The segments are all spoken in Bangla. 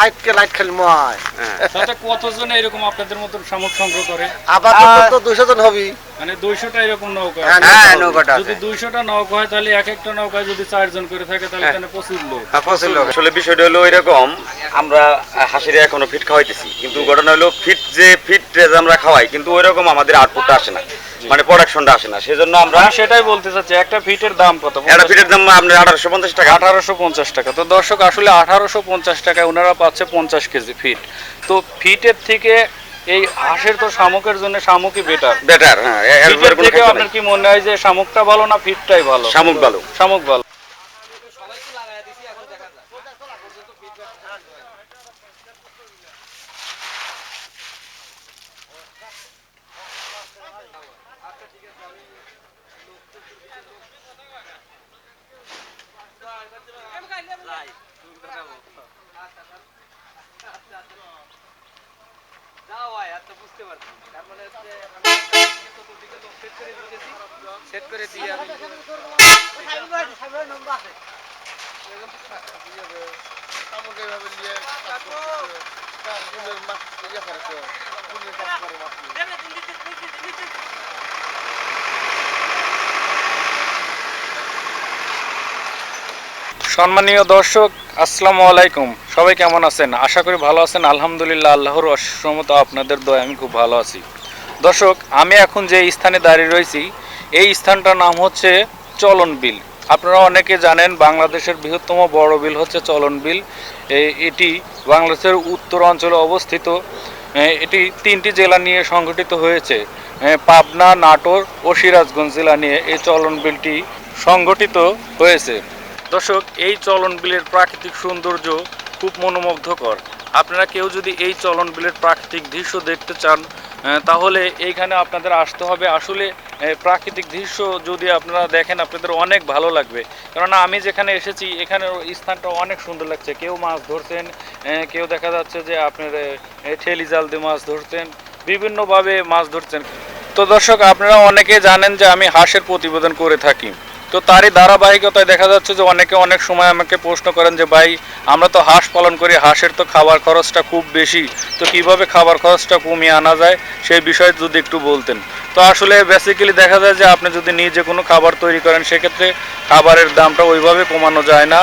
লাইট কে লাইট খালি ময় তাতে কতজন এরকম আপনাদের মতন শামুক সংগ্রহ করে? আপাতত তো দুশো জন হবি। মানে দুইশোটা এরকম নৌকা হ্যাঁ, হ্যাঁ নৌকাটা যদি দুইশোটা নৌকা হয় তাহলে এক একটা নৌকায় যদি চারজন করে থাকে তাহলে হ্যাঁ। এখানে প্রচুর লোক। আসলে বিষয়টা হলো এরকম আমরা হাসিরে এখনও ফিট খাওয়াইতেছি কিন্তু ঘটনা হলো ফিট যে ফিট আমরা খাওয়াই কিন্তু ওই রকম আমাদের আউটপুটটা আসে না। মানে প্রোডাকশনটা আসে না। সেজন্য আমরা সেটাই বলতে চাচ্ছি একটা ফিটের দাম কত? একটা ফিটের দাম আপনার আঠারোশো পঞ্চাশ টাকা। আঠারোশো পঞ্চাশ টাকা। তো দর্শক আসলে আঠারোশো পঞ্চাশ টাকায় ওনারা পাচ্ছে পঞ্চাশ কেজি ফিট। তো ফিটের থেকে এই হাঁসের তো শামুকের জন্য শামুকই বেটার বেটার হ্যাঁ এর থেকে আপনার কি মনে হয় যে শামুকটা ভালো না ফিটটাই ভালো? শামুক ভালো। শামুক ভালো। সম্মানীয় দর্শক আসসালামু আলাইকুম। সবাই কেমন আছেন? আশা করি ভালো আছেন। আলহামদুলিল্লাহ, আল্লাহর অসমত আপনাদের দয় আমি খুব ভালো আছি। দর্শক, আমি এখন যে স্থানে দাঁড়িয়ে রয়েছি, এই স্থানটার নাম হচ্ছে চলন বিল আপনারা অনেকে জানেন বাংলাদেশের বৃহত্তম বড় বিল হচ্ছে চলন বিল এটি বাংলাদেশের উত্তর অঞ্চলে অবস্থিত। এটি তিনটি জেলা নিয়ে সংগঠিত হয়েছে। পাবনা, নাটোর ও সিরাজগঞ্জ জেলা নিয়ে এই চলন বিলটি সংগঠিত হয়েছে। দর্শক, এই চলন বিলের প্রাকৃতিক সৌন্দর্য খুব মনোমুগ্ধকর। আপনারা কেউ যদি এই চলন বিলের প্রাকৃতিক দৃশ্য দেখতে চান তাহলে এইখানে আপনাদের আসতে হবে। আসলে প্রাকৃতিক দৃশ্য যদি আপনারা দেখেন, আপনাদের অনেক ভালো লাগবে। কেননা আমি যেখানে এসেছি, এখানে স্থানটা অনেক সুন্দর লাগছে। কেউ মাছ ধরছেন কেউ দেখা যাচ্ছে যে আপনার ঠেলি জাল দিয়ে মাছ ধরছেন, বিভিন্নভাবে মাছ ধরছেন। তো দর্শক, আপনারা অনেকে জানেন যে আমি হাঁসের প্রতিবেদন করে থাকি। তো তারই ধারাবাহিকতায় দেখা যাচ্ছে যে অনেকে অনেক সময় আমাকে প্রশ্ন করেন যে, ভাই, আমরা তো হাঁস পালন করি, হাঁসের তো খাবার খরচটা খুব বেশি। তো কীভাবে খাবার খরচটা কমিয়ে আনা যায়? সেই বিষয়ে যদি একটু বলতেন। তো আসলে বেসিক্যালি দেখা যায় যে, আপনি যদি নিজে কোনো খাবার তৈরি করেন, সেক্ষেত্রে খাবারের দামটা ওইভাবে কমানো যায় না,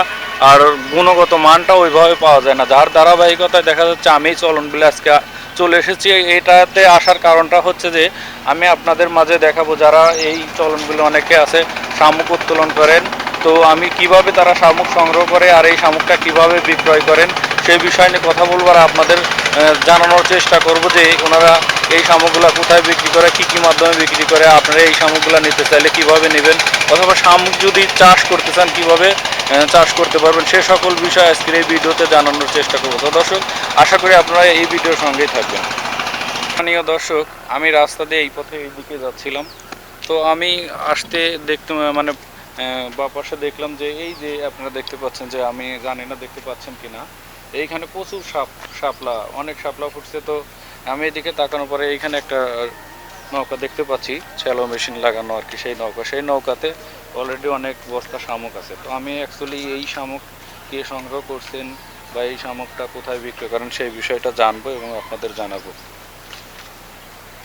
আর গুণগত মানটা ওইভাবে পাওয়া যায় না। যার ধারাবাহিকতায় দেখা যাচ্ছে আমি চলন বিলে আজকে চলে এসেছি। এটাতে আসার কারণটা হচ্ছে যে, আমি আপনাদের মাঝে দেখাবো যারা এই চলনগুলো অনেকে আছে, শামুক উত্তোলন করেন। তো আমি কীভাবে তারা শামুক সংগ্রহ করে আর এই শামুকটা কীভাবে বিক্রয় করেন সেই বিষয় নিয়ে কথা বলব আর আপনাদের জানানোর চেষ্টা করব যে ওনারা এই শামুকগুলো কোথায় বিক্রি করে, কী কী মাধ্যমে বিক্রি করে, আপনারা এই শামুকগুলো নিতে চাইলে কীভাবে নেবেন? অথবা শামুক যদি চাষ করতে চান, কীভাবে চাষ করতে পারবেন, সে সকল বিষয় আজকের এই ভিডিওতে জানানোর চেষ্টা করব। তো দর্শক, আশা করি আপনারা এই ভিডিওর সঙ্গেই থাকবেন। স্থানীয় দর্শক, আমি রাস্তা দিয়ে এই পথে এই দিকে যাচ্ছিলাম। তো আমি আসতে দেখতে মানে বা পাশে দেখলাম যে এই যে আপনারা দেখতে পাচ্ছেন যে আমি জানি না দেখতে পাচ্ছেন কিনা, এইখানে প্রচুর সাপ শাপলা, অনেক সাপলা ফুটছে। তো আমি এদিকে তাকানোর পরে এইখানে একটা নৌকা দেখতে পাচ্ছি শ্যালো মেশিন লাগানো আর কি সেই নৌকা। সেই নৌকাতে অলরেডি অনেক বস্তা শামুক আছে। তো আমি অ্যাকচুয়ালি এই শামুক কে সংগ্রহ করছেন বা এই শামুকটা কোথায় বিক্রি করেন সেই বিষয়টা জানব এবং আপনাদের জানাব।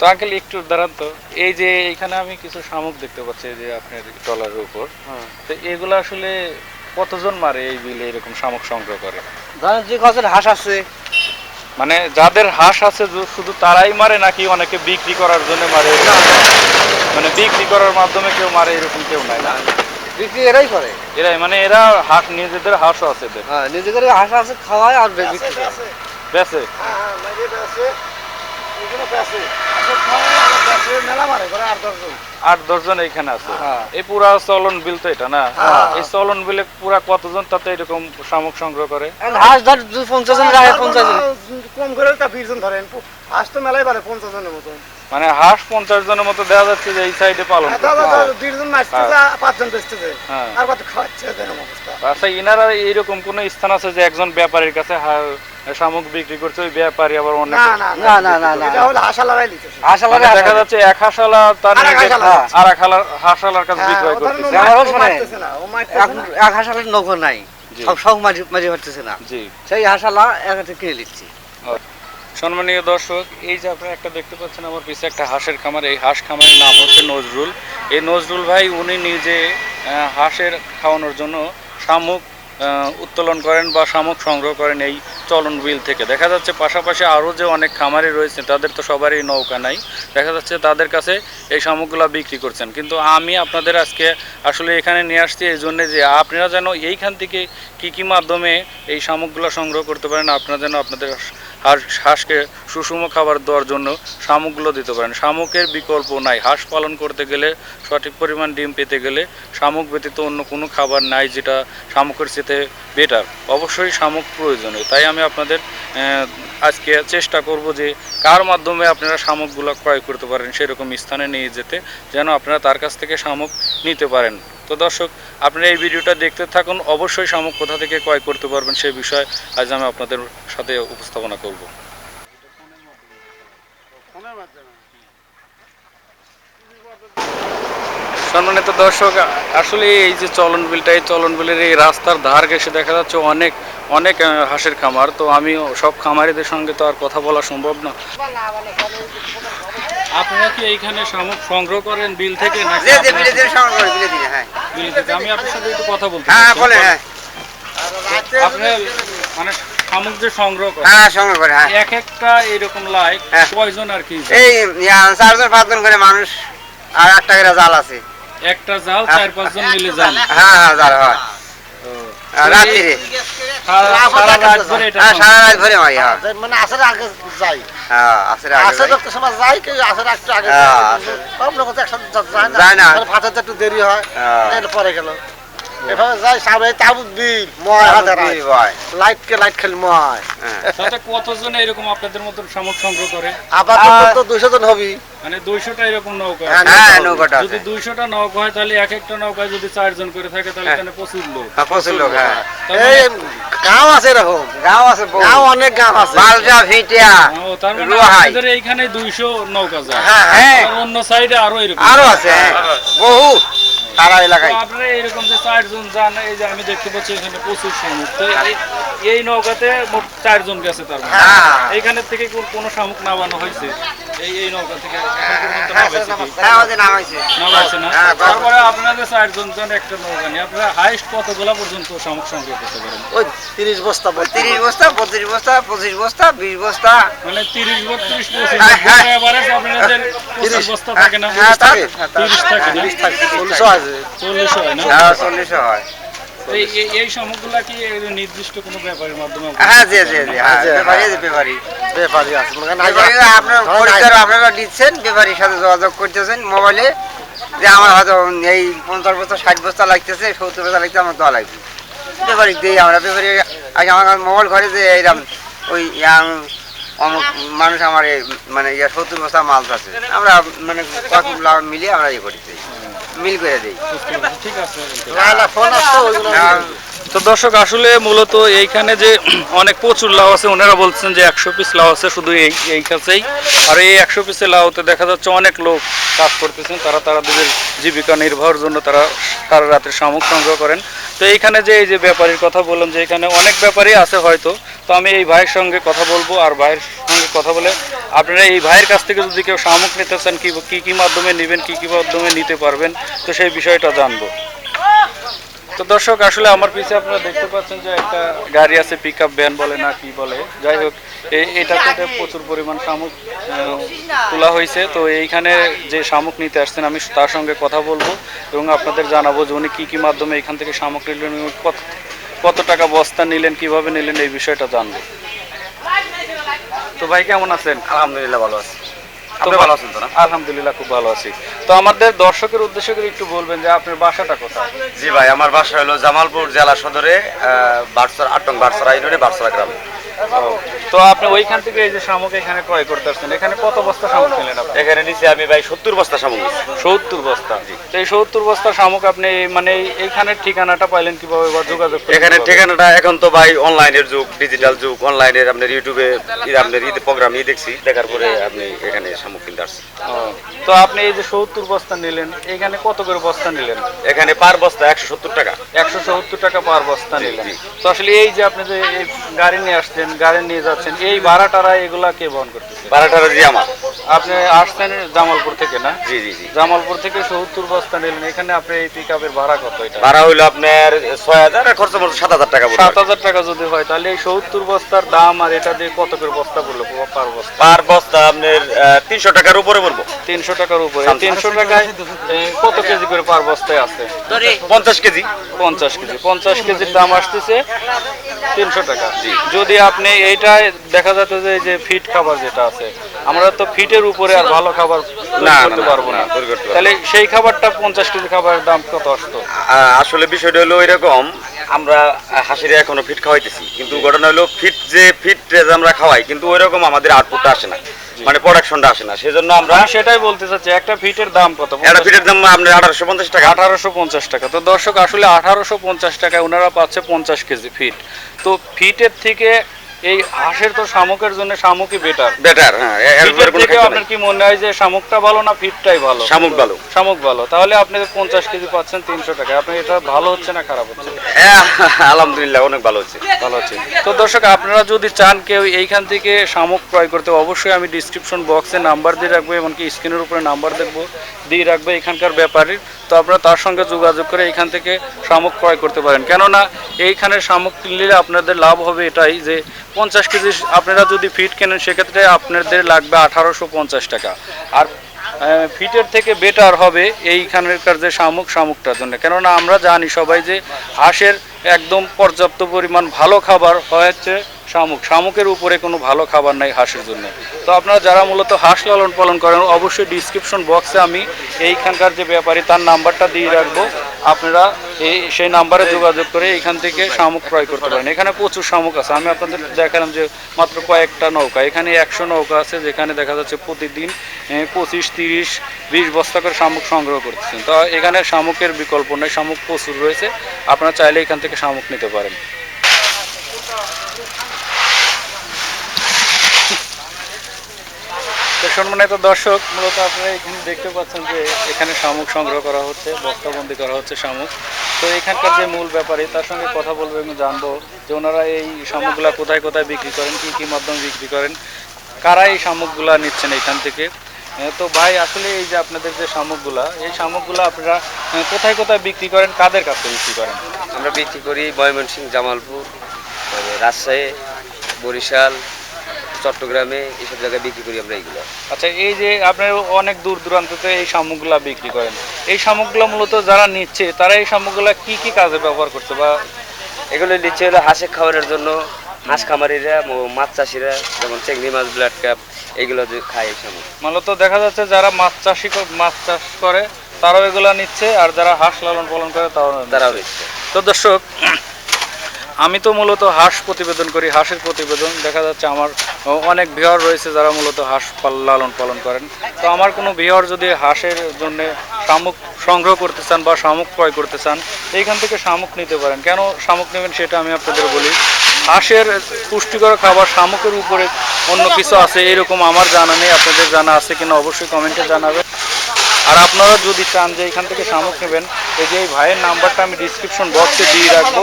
তো আঙ্কেল একটু দাঁড়ান তো। এই যে এখানে আমি কিছু শামুক দেখতে পাচ্ছি যে আপনার ট্রলারের উপর। তো এগুলো আসলে কতজন মারে এই বিলে এরকম শামুক সংগ্রহ করে? যে কজন হাঁস আছে। মানে যাদের হাঁস আছে যে শুধু তারাই মারে নাকি অনেকে বিক্রি করার জন্য মারে? মানে বিক্রি করার মাধ্যমে কেউ মারে এরকম কেউ নাই না? বিক্রি এরাই করে। এরাই মানে এরা হাঁস নিজেদের হাঁসও আছে এদের। হ্যাঁ নিজেদের হাঁস আছে খাওয়ায় আর বিক্রি করে। মারে করে আর দশজন আট দশজন এখানে আছে। হ্যাঁ। এই পুরা চলন বিল তো এটা না? হ্যাঁ। এই চলন বিলে পুরা কতজন তাতে এরকম শামুক সংগ্রহ করে? হাঁস ধর পঞ্চাশ জন পঞ্চাশ জন। কম করে তা বিশ জন ধরেন। হাঁস তো মেলাই পারে পঞ্চাশ জনের মতো মানে হাঁস পঞ্চাশ জনের মতো দেখা যাচ্ছে যে এই সাইডে পালন পাঁচজন বেচতেছে হ্যাঁ। আর কত খাওয়াচ্ছে আচ্ছা ইনারা এইরকম কোন স্থান আছে যে একজন ব্যাপারীর কাছে শামুক বিক্রি করছে ওই ব্যাপারী আবার অনেক না না না না না না এটা হলো হাসালারাই লিখেছে মানে দেখা যাচ্ছে এক হাসালা তার আর এক হাসালার কাছে হ্যাঁ, বিক্রয় করতেছে। আমারও শোনে। এক হাসালের নৌকো নাই। সব সব মাঝে মাঝে হচ্ছে না। জি। সেই হাসালা একটা কিনে নিচ্ছি। সম্মানীয় দর্শক, এই যে আপনারা একটা দেখতে পাচ্ছেন আমার পিছে একটা হাঁসের খামার, এই হাঁস খামারের নাম হচ্ছে নজরুল। এই নজরুল ভাই, উনি নিজে হাঁসের খাওয়ানোর জন্য শামুক উত্তোলন করেন বা শামুক সংগ্রহ করেন এই চলন বিল থেকে। দেখা যাচ্ছে পাশাপাশি আরও যে অনেক খামারি রয়েছে, তাদের তো সবারই নৌকা নাই। দেখা যাচ্ছে তাদের কাছে এই শামুকগুলো বিক্রি করছেন। কিন্তু আমি আপনাদের আজকে আসলে এখানে নিয়ে আসছি এই জন্যে যে আপনারা যেন এইখান থেকে কি কি মাধ্যমে এই শামুকগুলো সংগ্রহ করতে পারেন, আপনারা যেন আপনাদের হাঁস হাঁসকে সুষম খাবার দেওয়ার জন্য শামুকগুলো দিতে পারেন। শামুকের বিকল্প নাই। হাঁস পালন করতে গেলে সঠিক পরিমাণ ডিম পেতে গেলে শামুক ব্যতীত অন্য কোনো খাবার নাই যেটা শামুকের চেতে বেটার অবশ্যই শামুক প্রয়োজনীয়। তাই আমি আপনাদের আজকে চেষ্টা করব যে কার মাধ্যমে আপনারা শামুকগুলো ক্রয় করতে পারেন, সেরকম স্থানে নিয়ে যেতে, যেন আপনারা তার কাছ থেকে শামুক নিতে পারেন। তো দর্শক, আপনারা এই ভিডিওটা দেখতে থাকুন। অবশ্যই শামুক কোথা থেকে ক্রয় করতে পারবেন সেই বিষয়ে আজ আমি আপনাদের সাথে উপস্থাপনা করব। সম্মানিত দর্শক আসলে এই যে চলন বিলটা এই চলন বিলের এই রাস্তার ধার ঘেসে দেখা যাচ্ছে অনেক অনেক হাঁসের খামার। তো আমি সব খামারিদের সঙ্গে তো আর কথা বলা সম্ভব না। আপনারা কি এইখানে শামুক সংগ্রহ করেন বিল থেকে হ্যাঁ। আমি আপনার সাথে একটু কথা বলতে হ্যাঁ হ্যাঁ। মানে শামুক যে সংগ্রহ হ্যাঁ করে হ্যাঁ। এক একটা এরকম লাইক। কয়জন আর কি? এই চারজন পাঁচজন করে মানুষ আর একটা করে জাল আছে। একটা জাল চার পাঁচজন মিলে যান। হ্যাঁ হ্যাঁ জাল হয়। আর সারা সারা রাত ধরে এটা হ্যাঁ সারা রাত ভরে হয় হ্যাঁ। মানে আসের আগে যাই। হ্যাঁ আগে আসের যাই। সময় যাই কেউ আসের একটু আগে হ্যাঁ, সব লোক একসাথে যায় না। যায় না। একটু দেরি হয় হ্যাঁ। পরে গেল। এভাবে যাই সামনে ময় হয়। লাইট কে লাইট খেল ময়। কতজন এরকম আপনাদের মতন শামুক সংগ্রহ করে? আবার আহ, জন হবি। মানে দুইশোটা এরকম নৌকা হ্যাঁ, হ্যাঁ নৌকাটা যদি আছে। দুইশোটা নৌকা তাহলে এক একটা নৌকায় যদি চারজন করে থাকে তাহলে। এখানে প্রচুর লোক। হ্যাঁ, প্রচুর লোক হ্যাঁ। এই মানে- গাঁও আছে এরকম। গাঁও আছে গাঁও অনেক গাঁও আছে। বালজা ভিটিয়া ও, তার মানে। এইখানে দুইশো নৌকা যায়। হ্যাঁ অন্য সাইডে আরও এরকম। আরও আছে বহু। সারা এলাকায়। আপনারা এরকম যে চারজন যান এই যে আমি দেখতে পাচ্ছি এখানে প্রচুর শামুক তো এই- নৌকাতে মোট চারজন গেছে তার মানে। হ্যাঁ। এইখানে থেকে কোনো শামুক নামানো হয়েছে? এই এই নৌকা থেকে এখন পর্যন্ত নামাইছে কি? ওদের নাম হয়েছে নামাইছে। না? তারপরে আপনাদের চারজন জন একটা নৌকা নিয়ে। আপনারা হাইস্ট কতগুলা পর্যন্ত শামুক সংগ্রহ করতে পারেন? ওই তিরিশ বস্তা তিরিশ বস্তা পঁচিশ বস্তা পঁচিশ বস্তা বিশ বস্তা। মানে তিরিশ বত্রিশ পঁচিশ হ্যাঁ, হ্যাঁ। আপনাদের পঁচিশ বস্তা থাকে না তিরিশ থাকে না? হয় না? হ্যাঁ চল্লিশও হয়। এই- এই- এই কি নির্দিষ্ট কোনো ব্যাপারের মাধ্যমে হ্যাঁ জি জি জি হ্যাঁ ব্যাপারী ব্যাপারী ব্যাপারী আছে মানে আপনার আপনারা ব্যাপারীর সাথে যোগাযোগ করতেছেন মোবাইলে যে আমার হয়তো এই পঞ্চাশ বস্তা ষাট বস্তা লাগতেছে সত্তর বস্তা লাগতে আমার দেওয়া লাগবে। ব্যাপারী দিই আমরা ব্যাপারী আগে আমার মোবাইল ঘরে যে এইরকম ওই ইয়াং অমুক মানুষ আমার এই মানে ইয়া সত্তর বস্তা মাল আছে। আমরা মানে কত লাভ মিলিয়ে আমরা ইয়ে করি। মিল করে দিই। ঠিক আছে না না ফোন আসতো ওইগুলো তো দর্শক, আসলে মূলত এইখানে যে অনেক প্রচুর লাউ আছে, ওনারা বলছেন যে একশো পিস লাউ আছে শুধু এই এই কাছেই। আর এই একশো পিসের লাউতে দেখা যাচ্ছে অনেক লোক কাজ করতেছেন, তারা তাদের জীবিকা নির্বাহের জন্য তারা সারা রাতের শামুক সংগ্রহ করেন। তো এইখানে যে, এই যে ব্যাপারীর কথা বললাম যে, এখানে অনেক ব্যাপারী আছে হয়তো, তো আমি এই ভাইয়ের সঙ্গে কথা বলব, আর ভাইয়ের সঙ্গে কথা বলে আপনারা এই ভাইয়ের কাছ থেকে যদি কেউ শামুক নিতে চান কি কি মাধ্যমে নেবেন, কি কি মাধ্যমে নিতে পারবেন, তো সেই বিষয়টা জানব। তো দর্শক, আসলে আমার পিছে আপনারা দেখতে পাচ্ছেন যে একটা গাড়ি আছে পিক আপ ভ্যান বলে না কি বলে। যাই হোক এটা থেকে প্রচুর পরিমাণ শামুক তোলা হয়েছে। তো এইখানে যে শামুক নিতে আসছেন, আমি তার সঙ্গে কথা বলব এবং আপনাদের জানাব যে উনি কী কী মাধ্যমে এখান থেকে শামুক নিলেন কত কত টাকা বস্তা নিলেন, কীভাবে নিলেন, এই বিষয়টা জানব। তো ভাই, কেমন আছেন? আলহামদুলিল্লাহ, ভালো আছে। ভালো আছেন তো না? আলহামদুলিল্লাহ খুব ভালো আছি। তো আমাদের দর্শকের উদ্দেশ্য করে একটু বলবেন যে আপনার বাসাটা কোথায়? জি ভাই আমার বাসা হলো জামালপুর জেলা সদরে বারসরা আটং বারসরা ইউনিয়নে বারসরা গ্রামে। তো আপনি ওইখান থেকে এই যে শামুক এখানে ক্রয় করতে আসছেন এখানে কত বস্তা শামুক নিলেন আপনি? এখানে নিচে আমি ভাই সত্তর বস্তা সামগ্রী সত্তর বস্তা? তো এই সত্তর বস্তা শামুক আপনি মানে এইখানের ঠিকানাটা পাইলেন কীভাবে বা যোগাযোগ এখানে ঠিকানাটা এখন তো ভাই অনলাইনের যুগ ডিজিটাল যুগ। অনলাইনের আপনার ইউটিউবে আপনার ঈদ প্রোগ্রাম ই দেখছি। দেখার পরে আপনি এখানে শামুক কিনতে আসছেন। তো আপনি এই যে সত্তর বস্তা নিলেন এখানে কত করে বস্তা নিলেন? এখানে পার বস্তা একশো সত্তর টাকা। একশো সত্তর টাকা পার বস্তা নিলেন। তো আসলে এই যে আপনি যে গাড়ি নিয়ে আসছেন গাড়ি নিয়ে যাচ্ছেন এই ভাড়া টাড়া এগুলা কে বহন করতেছে? ভাড়াটারা জি আমার আপনি আসছেন জামালপুর থেকে না? জি জি জি। জামালপুর থেকে সত্তর বস্তা নিলেন এখানে আপনি এই পিক ভাড়া কত এটা? ভাড়া হইল আপনার ছয় হাজার আর খরচ মতো সাত হাজার টাকা পড়বে। সাত হাজার টাকা যদি হয় তাহলে এই সত্তর বস্তার দাম আর এটা দিয়ে কত করে বস্তা পড়ল পার বস্তা? পার বস্তা আপনার তিনশো টাকার উপরে পড়ব। তিনশো টাকার উপরে. তিনশো টাকায় এ, কত কেজি করে পার বস্তায় আছে? পঞ্চাশ কেজি। পঞ্চাশ কেজি। পঞ্চাশ কেজির দাম আসতেছে তিনশো টাকা। যদি আপনি এইটা দেখা যাচ্ছে যে যে ফিট খাবার যেটা আছে আমরা তো ফিটের উপরে আর ভালো খাবার না, করতে পারব না। তাহলে সেই খাবারটা পঞ্চাশ কেজি খাবারের দাম কত আসতো? আসলে বিষয়টা হলো এরকম আমরা হাসিরে এখনও ফিট খাওয়াইতেছি কিন্তু ঘটনা হলো ফিট যে ফিট আমরা খাওয়াই কিন্তু ওই রকম আমাদের আউটপুটটা আসে না মানে প্রোডাকশনটা আসে না সেজন্য আমরা সেটাই বলতে চাচ্ছি একটা ফিটের দাম কত? একটা ফিটের দাম আপনার আঠারোশো পঞ্চাশ টাকা। আঠারোশো পঞ্চাশ টাকা। তো দর্শক আসলে আঠারোশো পঞ্চাশ টাকায় ওনারা পাচ্ছে পঞ্চাশ কেজি ফিট তো ফিটের থেকে এই হাঁসের তো শামুকের জন্য শামুকই বেটার বেটার হ্যাঁ এর কোনো থেকে আপনার কি মনে হয় যে শামুকটা ভালো না ফিটটাই ভালো? শামুক ভালো। শামুক ভালো। তাহলে আপনি পঞ্চাশ কেজি পাচ্ছেন তিনশো টাকা আপনি এটা ভালো হচ্ছে না খারাপ হচ্ছে? হ্যাঁ, আলহামদুলিল্লাহ অনেক ভালো হচ্ছে। ভালো হচ্ছে। তো দর্শক আপনারা যদি চান কেউ এইখান থেকে শামুক ক্রয় করতে অবশ্যই আমি ডিসক্রিপশন বক্সে নাম্বার দিয়ে রাখব এমনকি স্ক্রিনের উপরে নাম্বার দেখব দিয়ে রাখব এখানকার ব্যাপারীর। তো আপনারা তার সঙ্গে যোগাযোগ করে এখান থেকে শামুক ক্রয় করতে পারেন। কেননা এইখানে শামুক কিনলে আপনাদের লাভ হবে এটাই যে পঞ্চাশ কেজি আপনারা যদি ফিট কেনেন, সেক্ষেত্রে আপনাদের লাগবে আঠারোশো পঞ্চাশ টাকা। আর ফিটের থেকে বেটার হবে এইখানকার যে শামুক, শামুকটার জন্য। কেননা আমরা জানি সবাই যে হাঁসের একদম পর্যাপ্ত পরিমাণ ভালো খাবার হচ্ছে শামুক। শামুকের উপরে কোনো ভালো খাবার নাই হাঁসের জন্য। তো আপনারা যারা মূলত হাঁস লালন পালন করেন, অবশ্যই ডিসক্রিপশন বক্সে আমি এইখানকার যে ব্যাপারী, তার নাম্বারটা দিয়ে রাখব। আপনারা এই, সেই নাম্বারে যোগাযোগ করে এইখান থেকে শামুক ক্রয় করতে পারেন। এখানে প্রচুর শামুক আছে। আমি আপনাদের দেখালাম যে মাত্র কয়েকটা নৌকা। এখানে একশো নৌকা আছে, যেখানে দেখা যাচ্ছে প্রতিদিন পঁচিশ, তিরিশ, বিশ বস্তা করে শামুক সংগ্রহ করতেছেন। তো এখানে শামুকের বিকল্প নেই। শামুক প্রচুর রয়েছে। আপনারা চাইলে এখান থেকে শামুক নিতে পারেন। সম্মানিত দর্শক, মূলত আপনারা এখানে দেখতে পাচ্ছেন যে এখানে শামুক সংগ্রহ করা হচ্ছে, বস্তাবন্দি করা হচ্ছে শামুক। তো এখানকার যে মূল ব্যাপারী, তার সঙ্গে কথা বলব এবং জানব যে ওনারা এই শামুকগুলা কোথায় কোথায় বিক্রি করেন, কী কী মাধ্যমে বিক্রি করেন, কারা এই শামুকগুলা নিচ্ছেন এখান থেকে। তো ভাই, আসলে এই যে আপনাদের যে শামুকগুলা, এই শামুকগুলা আপনারা কোথায় কোথায় বিক্রি করেন, কাদের কাছে বিক্রি করেন? আমরা বিক্রি করি ময়মনসিংহ জামালপুর রাজশাহী, বরিশাল চট্টগ্রামে এইসব জায়গায় বিক্রি করি আমরা এইগুলো। আচ্ছা এই যে আপনার অনেক দূর দূরান্ততে এই শামুকগুলা বিক্রি করেন এই শামুকগুলো মূলত যারা নিচ্ছে তারা এই শামুকগুলা কি কি কাজে ব্যবহার করছে বা এগুলো নিচ্ছে হলো হাঁসের খাবারের জন্য হাঁস খামারিরা মাছ চাষিরা যেমন চেংড়ি মাছ ব্লাড ক্যাপ এইগুলো যে খায় এই সময় মূলত দেখা যাচ্ছে যারা মাছ চাষি মাছ চাষ করে তারাও এগুলো নিচ্ছে আর যারা হাঁস লালন পালন করে তারাও তারাও নিচ্ছে। তো দর্শক আমি তো মূলত হাঁস প্রতিবেদন করি, হাঁসের প্রতিবেদন। দেখা যাচ্ছে আমার অনেক বিহার রয়েছে যারা মূলত হাঁস লালন পালন করেন। তো আমার কোনো বিহার যদি হাঁসের জন্য শামুক সংগ্রহ করতে চান বা শামুক ক্রয় করতে চান, এইখান থেকে শামুক নিতে পারেন। কেন শামুক নেবেন সেটা আমি আপনাদের বলি। হাঁসের পুষ্টিকর খাবার শামুকের উপরে অন্য কিছু আছে, এরকম আমার জানা নেই। আপনাদের জানা আছে কিনা অবশ্যই কমেন্টে জানাবেন। আর আপনারা যদি চান যে এখান থেকে শামুক নেবেন এই যে এই ভাইয়ের নাম্বারটা আমি ডিসক্রিপশন বক্সে দিয়ে রাখব।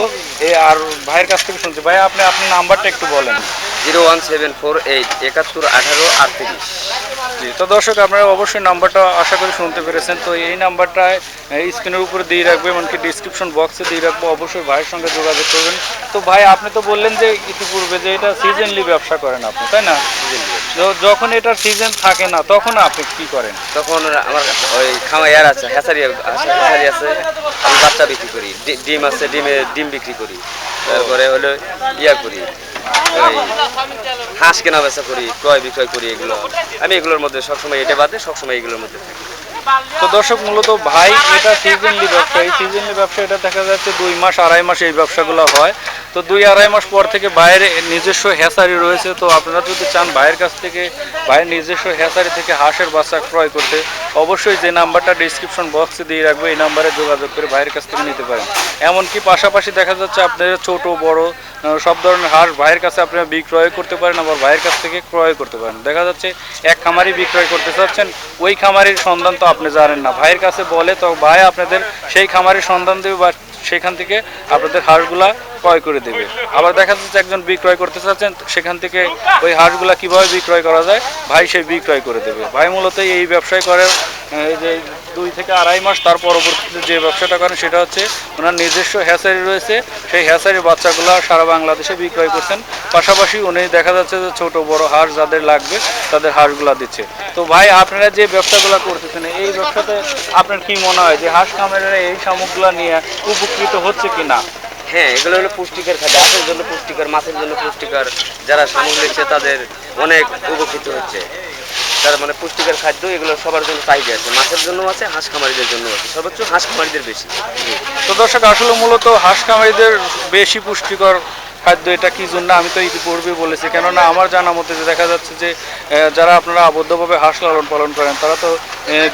এই আর ভাইয়ের কাছ থেকে শুনছি। ভাই আপনি আপনার নাম্বারটা একটু বলেন। Zero one seven four eight একাত্তর আঠারো আটত্রিশ। তো দর্শক আপনারা অবশ্যই নাম্বারটা আশা করি শুনতে পেরেছেন। তো এই নাম্বারটা স্ক্রিনের উপরে দিয়ে রাখব এমনকি ডিসক্রিপশন বক্সে দিয়ে রাখব। অবশ্যই ভাইয়ের সঙ্গে যোগাযোগ করবেন। তো ভাই আপনি তো বললেন যে ইতিপূর্বে যে এটা সিজনলি ব্যবসা করেন আপনি তাই না? য- যখন এটা সিজন থাকে না, তখন আপনি কি করেন? তখন আমার ওই খামাইয়ার আছে, হ্যাচারি হেসারি আছে, আমি বাচ্চা বিক্রি করি ডিম আছে, ডিমে ডিম বিক্রি করি, তারপরে হলো ইয়া করি, ওই হাঁস কেনা বেচা করি, ক্রয় বিক্রয় করি এগুলো, আমি এগুলোর মধ্যে সবসময় এটা বাদে, সবসময় এগুলোর মধ্যে থাকি। তো দর্শক, মূলত ভাই এটা সিজনলি ব্যবসা। এই সিজনলি ব্যবসা, এটা দেখা যাচ্ছে দুই মাস, আড়াই মাস এই ব্যবসাগুলো হয়। তো দুই, আড়াই মাস পর থেকে বাইরে নিজস্ব হ্যাসারি রয়েছে। তো আপনারা যদি চান ভাইয়ের কাছ থেকে, ভাইয়ের নিজস্ব হ্যাসারি থেকে হাঁসের বাচ্চা ক্রয় করতে, অবশ্যই যে নাম্বারটা ডিসক্রিপশন বক্সে দিয়ে রাখব, এই নাম্বারে যোগাযোগ করে ভাইয়ের কাছ থেকে নিতে পারেন। এমনকি পাশাপাশি দেখা যাচ্ছে আপনাদের ছোট, বড় সব ধরনের হাঁস ভাইয়ের কাছে আপনারা বিক্রয় করতে পারেন, আবার ভাইয়ের কাছ থেকে ক্রয় করতে পারেন। দেখা যাচ্ছে এক খামারি বিক্রয় করতে চাচ্ছেন, ওই খামারির সন্ধান তো আপনি জানেন না। ভাইয়ের কাছে বলে তো ভাই আপনাদের সেই খামারির সন্ধান দেবে বা সেখান থেকে আপনাদের হাঁসগুলা ক্রয় করে দেবে। আবার দেখা যাচ্ছে একজন বিক্রয় করতে চাচ্ছেন, সেখান থেকে ওই হাঁসগুলা কীভাবে বিক্রয় করা যায়, ভাই সে বিক্রয় করে দেবে। ভাই মূলত এই ব্যবসায় করে যে দুই থেকে আড়াই মাস তার পরবর্তীতে যে ব্যবসাটা করেন সেটা হচ্ছে ওনার নিজস্ব হ্যাচারি রয়েছে, সেই হ্যাচারির বাচ্চাগুলো সারা বাংলাদেশে বিক্রয় করছেন। পাশাপাশি উনি দেখা যাচ্ছে যে ছোট বড় হাঁস যাদের লাগবে তাদের হাঁসগুলা দিচ্ছে। তো ভাই, আপনারা যে ব্যবসাগুলো করতেছেন, এই ব্যবসাতে আপনার কি মনে হয় যে হাঁস খামারেরা এই সামগ্রীগুলো নিয়ে উপকৃত হচ্ছে কিনা? হ্যাঁ এগুলো হলো পুষ্টিকর খাদ্য। আসের জন্য পুষ্টিকর মাছের জন্য পুষ্টিকর যারা সামগ্রী নিচ্ছে তাদের অনেক উপকৃত হচ্ছে। তার মানে পুষ্টিকর খাদ্য এগুলো সবার জন্য চাহিদা আছে। মাছের জন্য আছে হাঁস খামারিদের জন্য আছে। সর্বোচ্চ হাঁস খামারিদের বেশি। তো দর্শক আসলে মূলত হাঁস খামারিদের বেশি পুষ্টিকর খাদ্য এটা কি জন্য? আমি তো ইতিপূর্বে বলেছি। কেননা আমার জানা মতে যে দেখা যাচ্ছে যে যারা আপনারা আবদ্ধভাবে হাঁস লালন পালন করেন, তারা তো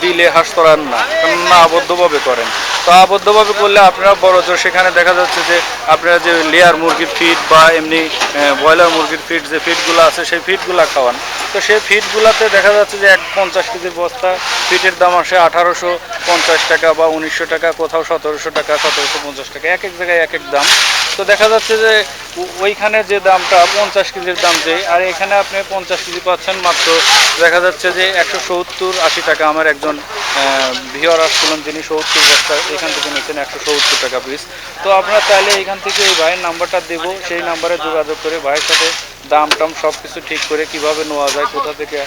বিলে হাঁস তরান না। কেননা আবদ্ধভাবে করেন। তো আবদ্ধভাবে করলে আপনারা বড় জোর। সেখানে দেখা যাচ্ছে যে, আপনারা যে লেয়ার মুরগির ফিড বা এমনি ব্রয়লার মুরগির ফিড যে ফিডগুলো আছে, সেই ফিডগুলো খাওয়ান। তো সেই ফিডগুলোতে দেখা যাচ্ছে যে, এক পঞ্চাশ কেজির বস্তা ফিটের দাম আসে আঠারোশো পঞ্চাশ টাকা বা উনিশশো টাকা, কোথাও সতেরোশো টাকা, সতেরোশো পঞ্চাশ টাকা, এক এক জায়গায় এক এক দাম। তো দেখা যাচ্ছে যে ওইখানে যে দামটা, পঞ্চাশ কেজির দাম যে, আর এখানে আপনি পঞ্চাশ কেজি পাচ্ছেন মাত্র। দেখা যাচ্ছে যে একশো সত্তর আশি টাকা আমার একজন ভিওর আসছিলেন, যিনি সত্তর বস্তা এখান থেকে নিচ্ছেন একশো সত্তর টাকা পিস তো আপনার চাইলে এখান থেকে এই ভাইয়ের নাম্বারটা দেবো, সেই নাম্বারে যোগাযোগ করে ভাইয়ের সাথে দাম টাম সব কিছু ঠিক করে কীভাবে নেওয়া যায়, কোথা থেকে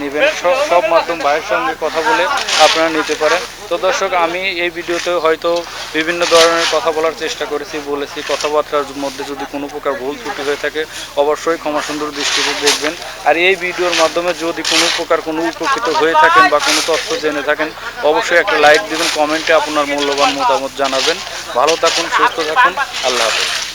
নেবেন, সব সব মাধ্যম ভাইয়ের সঙ্গে কথা বলে আপনারা নিতে পারেন। তো দর্শক, আমি এই ভিডিওতে হয়তো বিভিন্ন ধরনের কথা বলার চেষ্টা করেছি, বলেছি, কথাবার্তার মধ্যে যদি কোনো প্রকার ভুল ত্রুটি হয়ে থাকে, অবশ্যই ক্ষমা সুন্দর দৃষ্টিতে দেখবেন। আর এই ভিডিওর মাধ্যমে যদি কোনো প্রকার কোনো উপকৃত হয়ে থাকেন বা কোনো তথ্য জেনে থাকেন, অবশ্যই একটা লাইক দিবেন, কমেন্টে আপনার মূল্যবান মতামত জানাবেন। ভালো থাকুন, সুস্থ থাকুন, আল্লাহ হাফেজ।